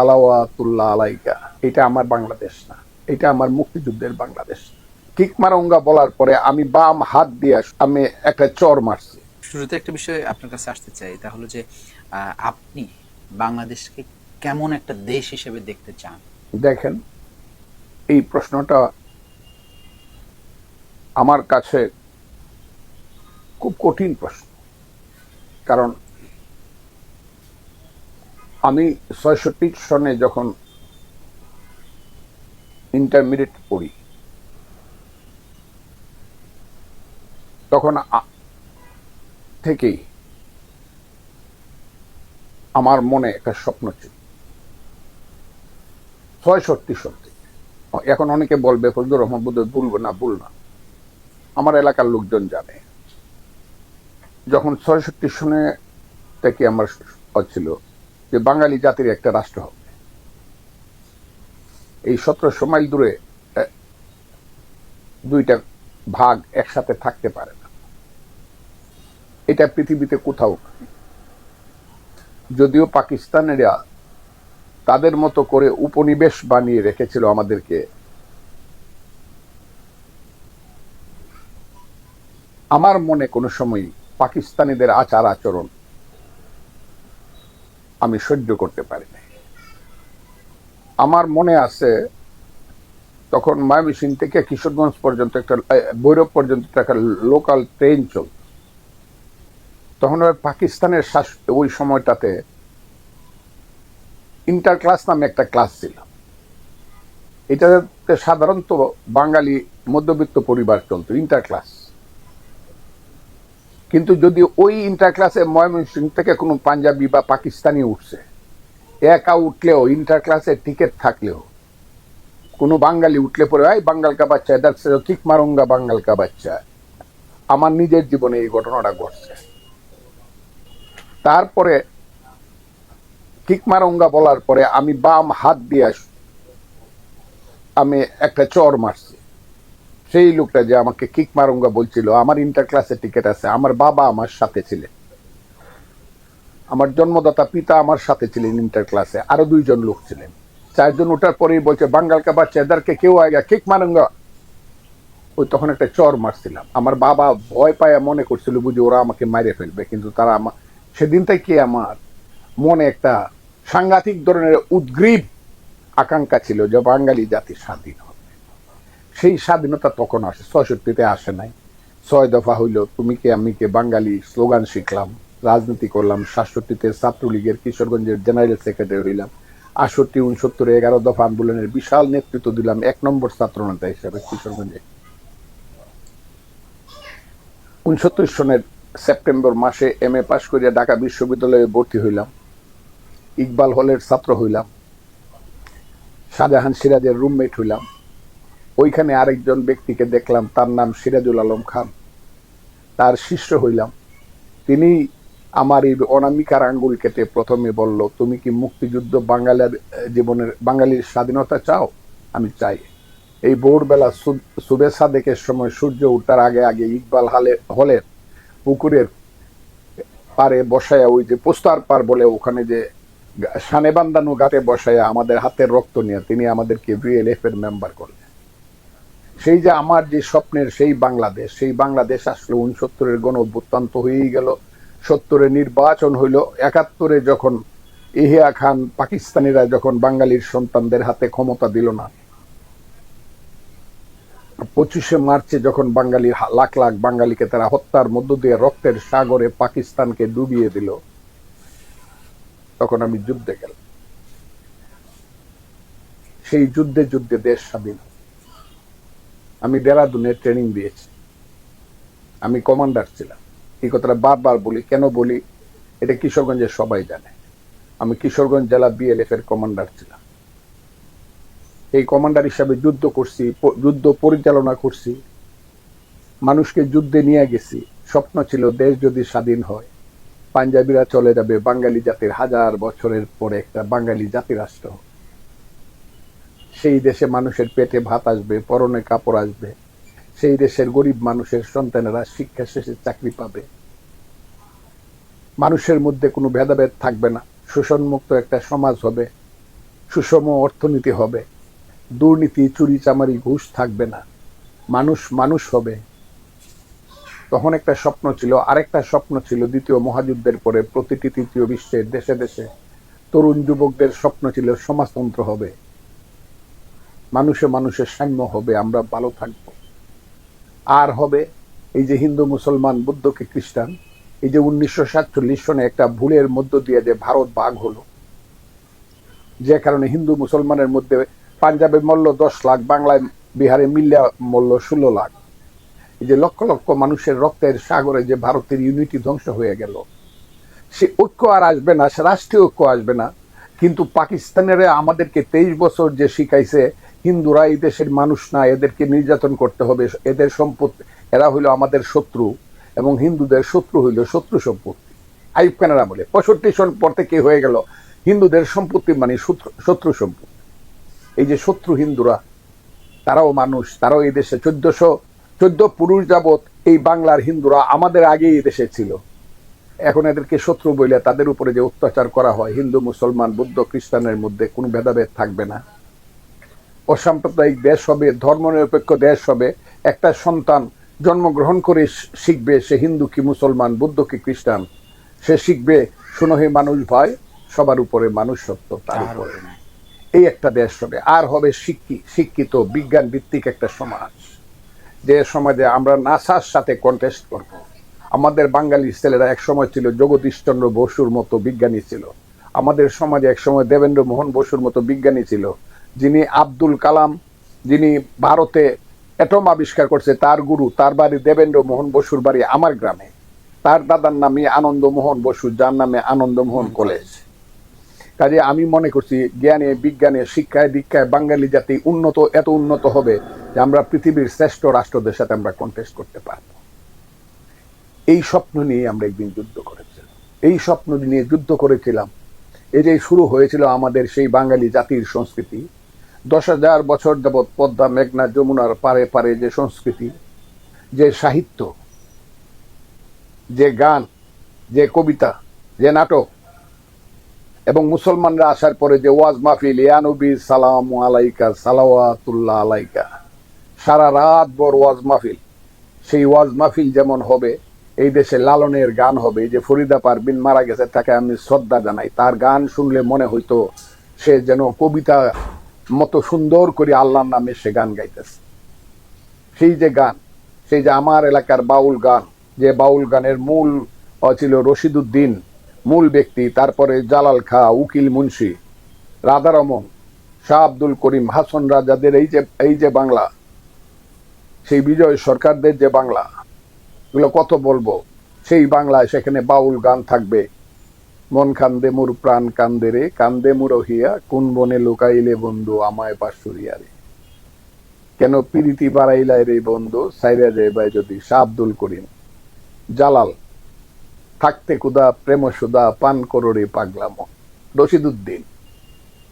সালাওয়াতুল্লাহ আলাইকা। এটা আমার বাংলাদেশ না। এটা আমার মুক্তিযুদ্ধের বাংলাদেশ। কিক মারঙ্গা বলার পরে আমি বাম হাত দিয়ে আমি একটা চর মারছি। শুরুতে একটা বিষয় আপনার কাছে আসতে চাই তা হলো যে আপনি বাংলাদেশকে কেমন একটা দেশ হিসেবে দেখতে চান? দেখেন এই প্রশ্নটা আমার কাছে খুব কঠিন প্রশ্ন। কারণ আমি ছয়ষট্টি সনে যখন ইন্টারমিডিয়েট পড়ি, তখন থেকেই আমার মনে একটা স্বপ্ন ছিল। ছয়ষট্টি সন থেকে। এখন অনেকে বলবে, ফজলুর রহমান বোধ ভুলবো না, ভুল না। আমার এলাকার লোকজন জানে। যখন ছয়ষট্টি সনে থেকে আমার ছিল যে বাঙালি জাতির একটা রাষ্ট্র হবে। এই সতেরোশো মাইল দূরে দুইটা ভাগ একসাথে থাকতে পারে না। এটা পৃথিবীতে কোথাও যদিও পাকিস্তানেরা তাদের মতো করে উপনিবেশ বানিয়ে রেখেছিল আমাদেরকে, আমার মনে কোনো সময় পাকিস্তানিদের আচার আচরণ আমি সহ্য করতে পারি নাই। আমার মনে আছে, তখন ময়মনসিংহ থেকে কিশোরগঞ্জ পর্যন্ত একটা ভৈরব পর্যন্ত একটা লোকাল ট্রেন চলত। তখন পাকিস্তানের শাস- ওই সময়টাতে ইন্টার ক্লাস নামে একটা ক্লাস ছিল। এটাতে সাধারণত বাঙালি মধ্যবিত্ত পরিবার চলতো ইন্টার ক্লাস কিন্তু যদি ওই ইন্টার ক্লাসে ময়মনসিংহ থেকে কোনো পাঞ্জাবি বা পাকিস্তানি উঠছে, একা উঠলেও ইন্টার ক্লাসে টিকিট থাকলেও, কোনো বাঙালি উঠলে পরে, এই বাঙ্গাল কা বাচ্চা দেখছে ঠিক মারঙ্গা বাঙ্গাল কা বাচ্চা। আমার নিজের জীবনে এই ঘটনাটা ঘটছে। তারপরে কিক মারঙ্গা বলার পরে আমি বাম হাত দিয়ে আমি একটা চর মারছি। সেই লোকটা যে আমাকে কিক মারঙ্গা বলছিল, আমার ইন্টার ক্লাসে টিকিট আছে, আমার বাবা আমার সাথে ছিলেন। আমার জন্মদাতা পিতা আমার সাথে ছিলেন ইন্টার ক্লাসে আরও দুইজন লোক ছিলেন। চারজন ওঠার পরেই বলছে, বাঙ্গাল বাচ্চা এদারকে কেউ আগে কিক মারঙ্গা। ওই তখন একটা চর মারছিলাম। আমার বাবা ভয় পায় মনে করছিল, বুঝি ওরা আমাকে মারে ফেলবে। কিন্তু তারা আমার সেদিন থেকে আমার মনে একটা সাংঘাতিক ধরনের উদ্গ্রীব আকাঙ্ক্ষা ছিল যে বাঙালি জাতি স্বাধীন সেই স্বাধীনতা তখন আসে, ছয়ষট্টিতে আসে নাই। ছয় দফা হইল, তুমি কে, আমি কে? বাঙালি স্লোগান শিখলাম, রাজনীতি করলাম, সাতষট্টিতে ছাত্রলীগের কিশোরগঞ্জের জেনারেল সেক্রেটারি হইলাম, আটষট্টি, উনসত্তরে এগারো দফা আন্দোলনের বিশাল নেতৃত্ব দিলাম, এক নম্বর ছাত্রনেতা হিসেবে কিশোরগঞ্জে। উনসত্তর সনের সেপ্টেম্বর মাসে এম এ পাশ করিয়া ঢাকা বিশ্ববিদ্যালয়ে ভর্তি হইলাম, ইকবাল হলের ছাত্র হইলাম, শাহজাহান সিরাজের রুমমেট হইলাম ওইখানে আরেকজন ব্যক্তিকে দেখলাম, তার নাম সিরাজুল আলম খান। তার শিষ্য হইলাম। তিনি আমার এই অনামিকার আঙ্গুল কেটে প্রথমে বলল, তুমি কি মুক্তিযুদ্ধ বাঙালির, জীবনের, বাঙালির স্বাধীনতা চাও? আমি চাই। এই ভোরবেলা সুবে সাদেকের সময় সূর্য উঠার আগে আগে ইকবাল হালে হলের পুকুরের পারে বসায়া ওই যে পোস্তার পার বলে ওখানে যে গা- সানে বান্ধানো ঘাটে বসায়া আমাদের হাতের রক্ত নিয়ে, তিনি আমাদেরকে ভিএলএফ এর মেম্বার করলেন সেই যে আমার যে স্বপ্নের সেই বাংলাদেশ সেই বাংলাদেশ আসলে উনসত্তরের গণ অভ্যুত্থান্ত হয়েই গেল। সত্তরে নির্বাচন হইল, একাত্তরে যখন ইহিয়া খান পাকিস্তানিরা যখন বাঙালির সন্তানদের হাতে ক্ষমতা দিল না। পঁচিশে মার্চে যখন বাঙালির হা- লাখ লাখ বাঙালিকে তারা হত্যার মধ্য দিয়ে রক্তের সাগরে পাকিস্তানকে ডুবিয়ে দিল, তখন আমি যুদ্ধে গেলাম। সেই যুদ্ধে যুদ্ধে দেশ স্বাধীন। আমি দেরাদুনে ট্রেনিং দিয়েছি। আমি কমান্ডার ছিলাম। এই কথাটা বারবার বলি, কেন বলি? এটা কিশোরগঞ্জের সবাই জানে। আমি কিশোরগঞ্জ জেলা বিএলএফ এর কমান্ডার ছিলাম। এই কমান্ডার হিসাবে যুদ্ধ করছি যুদ্ধ পরিচালনা করছি। মানুষকে যুদ্ধে নিয়ে গেছি। স্বপ্ন ছিল দেশ যদি স্বাধীন হয়, পাঞ্জাবিরা চলে যাবে বাঙালি জাতির হাজার বছরের পরে একটা বাঙালি জাতি রাষ্ট্র হবে। সেই দেশে মানুষের পেটে ভাত আসবে, পরনে কাপড় আসবে। সেই দেশের গরিব মানুষের সন্তানেরা শিক্ষা শেষে চাকরি পাবে। মানুষের মধ্যে কোনো ভেদাভেদ থাকবে না। শোষণমুক্ত একটা সমাজ হবে। সুষম অর্থনীতি হবে। দুর্নীতি, চুরি, চামারি, ঘুষ থাকবে না। মানুষ মানুষ হবে। তখন একটা স্বপ্ন ছিল, আরেকটা স্বপ্ন ছিল দ্বিতীয় মহাযুদ্ধের পরে প্রতিটি তৃতীয় বিশ্বের দেশে দেশে তরুণ যুবকদের স্বপ্ন ছিল সমাজতন্ত্র হবে। মানুষে মানুষের সাম্য হবে, আমরা ভালো থাকব। আর হবে এই যে হিন্দু, মুসলমান বুদ্ধকে খ্রিস্টান, এই যে উনিশশো সাতচল্লিশ সনে একটা ভুলের মধ্য দিয়ে যে ভারত ভাগ হলো, যে কারণে হিন্দু, মুসলমানের মধ্যে পাঞ্জাবে মূল্য দশ লাখ, বাংলায় বিহারে মিল্লা মূল্য ষোলো লাখ। এই যে লক্ষ লক্ষ মানুষের রক্তের সাগরে যে ভারতের ইউনিটি ধ্বংস হয়ে গেল। সে ঐক্য আর আসবে না, সে রাষ্ট্রীয় ঐক্য আসবে না, কিন্তু পাকিস্তানের আমাদেরকে তেইশ বছর যে শিখাইছে হিন্দুরা এই দেশের মানুষ না, এদেরকে নির্যাতন করতে হবে, এদের সম্পত্তি, এরা হইল আমাদের শত্রু এবং হিন্দুদের শত্রু হইল শত্রু সম্পত্তি। আইব খানের আমলে পঁয়ষট্টি সন পর থেকে হয়ে গেল হিন্দুদের সম্পত্তি মানে শত্রু- সম্পত্তি। এই যে শত্রু হিন্দুরা, তারাও মানুষ, তারাও এই দেশে চোদ্দশো, চোদ্দ পুরুষ যাবৎ এই বাংলার হিন্দুরা আমাদের আগেই এই দেশে ছিল। এখন এদেরকে শত্রু বলে তাদের উপরে যে অত্যাচার করা হয়, হিন্দু, মুসলমান, বৌদ্ধ, খ্রিস্টানের মধ্যে কোনো ভেদাভেদ থাকবে না। অসাম্প্রদায়িক দেশ হবে ধর্মনিরপেক্ষ দেশ হবে একটা সন্তান জন্মগ্রহণ করে শিখবে সে হিন্দু কি মুসলমান বৌদ্ধ কি খ্রিস্টান। সে শিখবে শুনহে মানুষ ভয় সবার উপরে মানুষ সত্য তার উপরে এই একটা দেশ হবে। আর হবে শিক্ষি- শিক্ষিত বিজ্ঞান ভিত্তিক একটা সমাজ। যে সমাজে আমরা নাসার সাথে কন্টেস্ট করব। আমাদের বাঙালি ছেলেরা এক সময় ছিল জগদীশচন্দ্র বসুর মতো বিজ্ঞানী ছিল। আমাদের সমাজে এক সময় দেবেন্দ্র মোহন বসুর মতো বিজ্ঞানী ছিল। যিনি আব্দুল কালাম, যিনি ভারতে অ্যাটম আবিষ্কার করছে, তার গুরু, তার বাড়ি দেবেন্দ্র মোহন বসুর বাড়ি আমার গ্রামে। তার দাদার নামে আনন্দমোহন বসু, যার নামে আনন্দমোহন কলেজ। কাজে আমি মনে করছি, জ্ঞানে, বিজ্ঞানে, শিক্ষায়, দীক্ষায় বাঙালি জাতি উন্নত, এত উন্নত হবে যে আমরা পৃথিবীর শ্রেষ্ঠ রাষ্ট্রদের সাথে আমরা কন্টেস্ট করতে পারব। এই স্বপ্ন নিয়ে আমরা একদিন যুদ্ধ করেছিলাম। এই স্বপ্ন নিয়ে যুদ্ধ করেছিলাম। যে শুরু হয়েছিল আমাদের সেই বাঙালি জাতির সংস্কৃতি দশ হাজার বছর যাবৎ পদ্মা, মেঘনা, যমুনার পারে পারে যে সংস্কৃতি, যে সাহিত্য, যে গান, যে কবিতা, যে নাটক, এবং মুসলমানরা আসার পরে যে ওয়াজ মাহফিল ইয়ানবী সালাম আলাইকা, সালাওয়াতুল্লাহ আলাইকা। সারা রাত বড় ওয়াজ মাহফিল। সেই ওয়াজ মাহফিল যেমন হবে, এই দেশে লালনের গান হবে যে ফরিদা পারবিন মারা গেছে, তাকে আমি শ্রদ্ধা জানাই। তার গান শুনলে মনে হইতো সে যেন কবিতা মতো সুন্দর করে আল্লাহর নামে সে গান গাইতেছে। সেই যে গান, সেই যে আমার এলাকার বাউল গান, যে বাউল গানের মূল ছিল রশিদুদ্দিন, মূল ব্যক্তি, তারপরে জালাল খা, উকিল মুন্সি রাধারমন শাহ আব্দুল করিম, হাসন রাজাদের এই যে এই যে বাংলা, সেই বিজয় সরকারদের যে বাংলা, এগুলো কত বলব? সেই বাংলায় সেখানে বাউল গান থাকবে। মন কান্দে মোর, প্রাণ কান্দে রে, কান্দে মোর হিয়া কোন বনে লুকাইলে বন্ধু আমায় পাশুরিয়া রে? কেন পিরিতি বাড়াইলাই রে বন্ধু সাইরা যায় ভাই যদি আব্দুল করিম? জালাল, থাকতে কুদা, প্রেম সুদা, পান করো রে পাগলাম। রশিদুদ্দিন,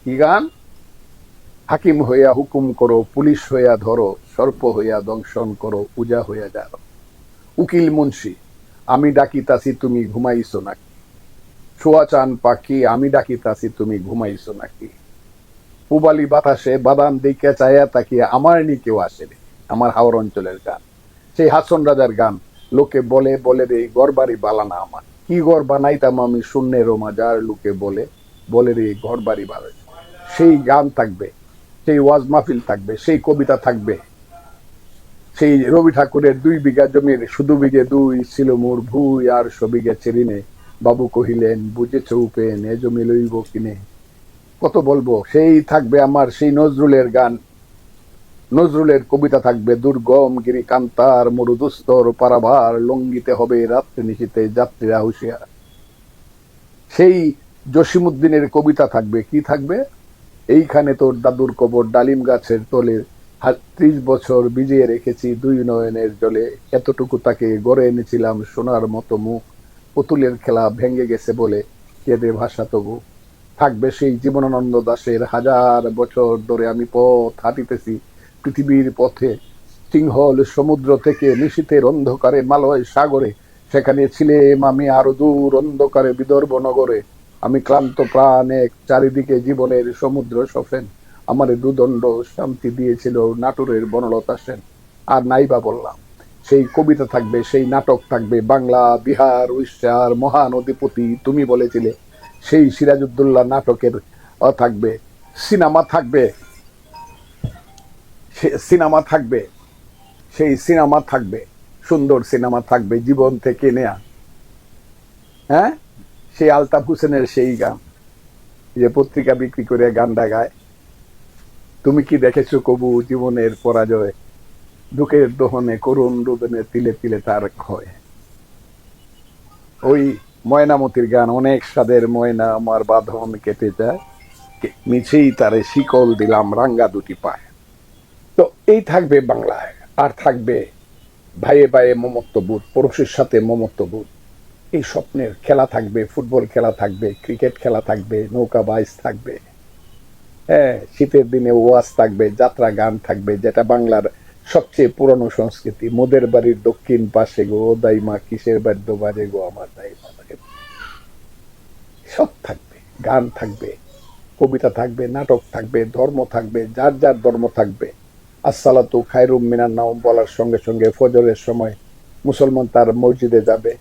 কি গান? হাকিম হইয়া হুকুম করো, পুলিশ হইয়া ধরো, সর্প হইয়া দংশন করো পূজা হইয়া যাও উকিল মুন্সি, আমি ডাকিতাছি, তুমি ঘুমাইছো নাকি? ছোয়া চান পাখি, আমি ডাকিতাছি, তুমি ঘুমাইছো নাকি? পুবালি বাতাসে বাদাম দিকে চাইয়া তাকিয়ে আমার নি কেউ আসে আমার হাওর অঞ্চলের গান। সেই হাসন রাজার গান, লোকে বলে বলে রে গড়বাড়ি বালানা আমার। কি গড় বানাইতাম আমি শূন্যের মাজার লোকে বলে বলে রে ঘর বাড়ি বাড়ে সেই গান থাকবে, সেই ওয়াজ মাহফিল থাকবে, সেই কবিতা থাকবে। সেই রবি ঠাকুরের দুই বিঘা জমির, শুধু বিঘে দুই ছিল মোর ভুই, আর সবিঘে চেরিনে বাবু কহিলেন, বুঝেছ উপেন, এ জমি লইব কিনে। কত বলব, সেই থাকবে আমার, সেই নজরুলের গান। নজরুলের কবিতা থাকবে, দুর্গম গিরি কান্তার মরুদুস্তর পারাভার লঙ্গিতে হবে রাত্রি নিশীতে যাত্রীরা হুঁশিয়ার। সেই জসিমুদ্দিনের কবিতা থাকবে, কি থাকবে? এইখানে তোর দাদুর কবর, ডালিম গাছের তলে ত্রিশ বছর বিজিয়ে রেখেছি দুই নয়নের জলে। এতটুকু তাকে গড়ে এনেছিলাম সোনার মতো মুখ। পুতুলের খেলা ভেঙে গেছে বলে কেঁদে ভাষা তবু। থাকবে সেই জীবনানন্দ দাসের হাজার বছর ধরে আমি পথ হাঁটিতেছি পৃথিবীর পথে। সিংহল সমুদ্র থেকে নিশীতের অন্ধকারে, মালয় সাগরে, সেখানে ছিলেম আমি আরও দূর অন্ধকারে, বিদর্ভ নগরে। আমি ক্লান্ত প্রাণে চারিদিকে জীবনের সমুদ্র সফেন আমার দুদণ্ড শান্তি দিয়েছিল নাটোরের বনলতা সেন। আর নাইবা বললাম। সেই কবিতা থাকবে, সেই নাটক থাকবে, বাংলা, বিহার, উড়িষ্যার মহান অধিপতি তুমি বলেছিলে, সেই সিরাজউদ্দৌলা নাটকের থাকবে, সিনেমা থাকবে সিনেমা থাকবে, সেই সিনেমা থাকবে, সুন্দর সিনেমা থাকবে, জীবন থেকে নেয়া হ্যাঁ? সেই আলতাফ হোসেনের সেই গান, যে পত্রিকা বিক্রি করে গানটা গায় তুমি কি দেখেছ কবু জীবনের পরাজয়? দুঃখের দোহনে করুণ রোদনে তিলে তিলে তার ক্ষয়। ওই ময়নামতির গান অনেক স্বাদের ময়না আমার বাঁধন কেটে যায়। মিছেই তারে শিকল দিলাম, রাঙ্গা দুটি পায়। তো এই থাকবে বাংলায়, আর থাকবে ভাইয়ে ভাইয়ে মমত্ববোধ পুরুষের সাথে মমত্ববোধ এই স্বপ্নের খেলা থাকবে, ফুটবল খেলা থাকবে, ক্রিকেট খেলা থাকবে, নৌকা বাইস থাকবে। হ্যাঁ শীতের দিনে ওয়াজ থাকবে, যাত্রা গান থাকবে, যেটা বাংলার সবচেয়ে পুরনো সংস্কৃতি। মোদের বাড়ির দক্ষিণ পাশে গো দাই দাইমা কিসের বাদ্য বাজে গো, আমার দাইমা সব থাকবে, গান থাকবে, কবিতা থাকবে, নাটক থাকবে, ধর্ম থাকবে, যার যার ধর্ম থাকবে। আসসালাতু খায়রুম মিনার নাম বলার সঙ্গে সঙ্গে ফজরের সময় মুসলমান তার মসজিদে যাবে।